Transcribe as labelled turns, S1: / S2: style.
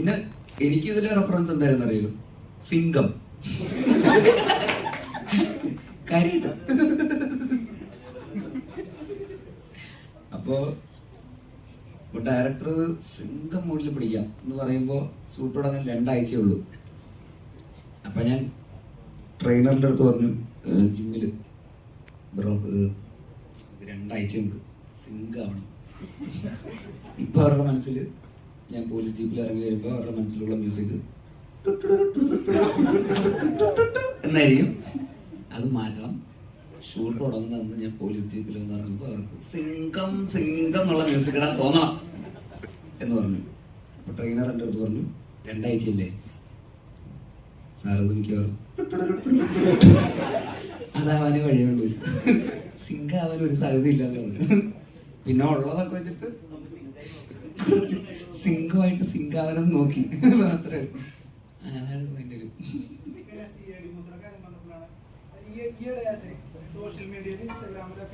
S1: പിന്നെ എനിക്ക് ഇതിലെ റെഫറൻസ് എന്തായിരുന്നു അറിയോ സിംഗം. കാര്യമായിട്ട് അപ്പോ ഡയറക്ടർ സിംഗം മൂഡിൽ പിടിക്കാം. എന്ന് പറയുമ്പോൾ ഷൂട്ട് തുടങ്ങാൻ രണ്ടാഴ്ചയേ ഉള്ളൂ. അപ്പൊ ഞാൻ ട്രെയിനറിന്റെ അടുത്ത് പറഞ്ഞു ജിമ്മിൽ ഏഹ് രണ്ടാഴ്ചയുണ്ട് സിങ്ക് ആവണം. ഇപ്പൊ അവരുടെ മനസ്സിൽ ഞാൻ പോലീസ് ജീപ്പിൽ ഇറങ്ങി വരുമ്പോൾ അവരുടെ മനസ്സിലുള്ള മ്യൂസിക് എന്നായിരിക്കും? അത് മാറ്റണം. ഷൂട്ട് തുടങ്ങുന്ന ഞാൻ പോലീസ് ജീപ്പിൽ എന്ന് പറയുമ്പോൾ അവർക്ക് സിംഗം സിംഗം എന്നുള്ള മ്യൂസിക് ഇടാൻ തോന്നണം എന്ന് പറഞ്ഞു. അപ്പൊ ട്രെയിനർ എന്റെ അടുത്ത് പറഞ്ഞു രണ്ടാഴ്ചയില്ലേ? സാർ അത് മിക്കവാറും അതാവാനേ വഴിയുള്ളൂ സിംഗ് ആവാൻ ഒരു സാധ്യത എന്ന് പറഞ്ഞു. പിന്നെ ഉള്ളതൊക്കെ വെച്ചിട്ട് സിങ്കുമായിട്ട് സിംഗാവനം നോക്കി. മാത്രമേ അതാണ് എന്റെ ഒരു
S2: സോഷ്യൽ മീഡിയയിൽ ഇൻസ്റ്റാഗ്രാമിലൊക്കെ